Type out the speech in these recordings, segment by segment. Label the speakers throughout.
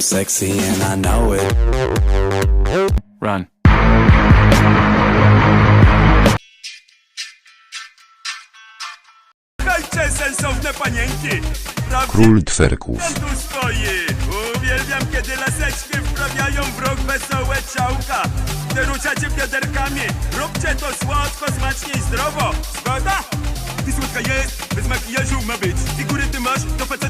Speaker 1: sexy and I know it. Run. Kończę sensowne panienki.
Speaker 2: Król twerków.
Speaker 1: tu stoi. Uwielbiam, kiedy laseczki wprawiają w wesołe ciałka. Gdy ruczacie bioderkami, róbcie to słodko, smacznie i zdrowo. Zgoda? Ty słodka jest, bez makijażu ma być. Figury ty masz, to facet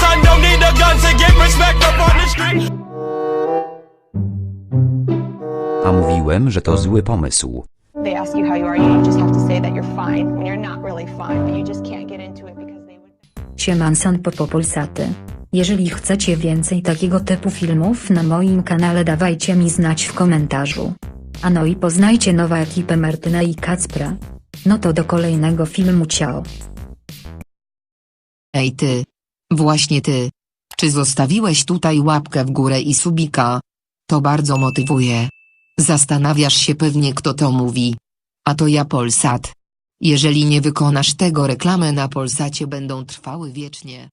Speaker 3: cause don't need a gun to get respect up on the street. A mówiłem, że to zły pomysł.
Speaker 4: They ask you how you are, you just have to say that you're fine when you're not really fine, but you just can't get into it because they would... Siemanson Popopulsaty. Jeżeli chcecie więcej takiego typu filmów na moim kanale dawajcie mi znać w komentarzu. A no i poznajcie nową ekipę Martyna i Kacpra. No to do kolejnego filmu ciao.
Speaker 5: Ej ty. Właśnie ty. Czy zostawiłeś tutaj łapkę w górę i subika? To bardzo motywuje. Zastanawiasz się pewnie kto to mówi. A to ja Polsat. Jeżeli nie wykonasz tego reklamy na Polsacie będą trwały wiecznie.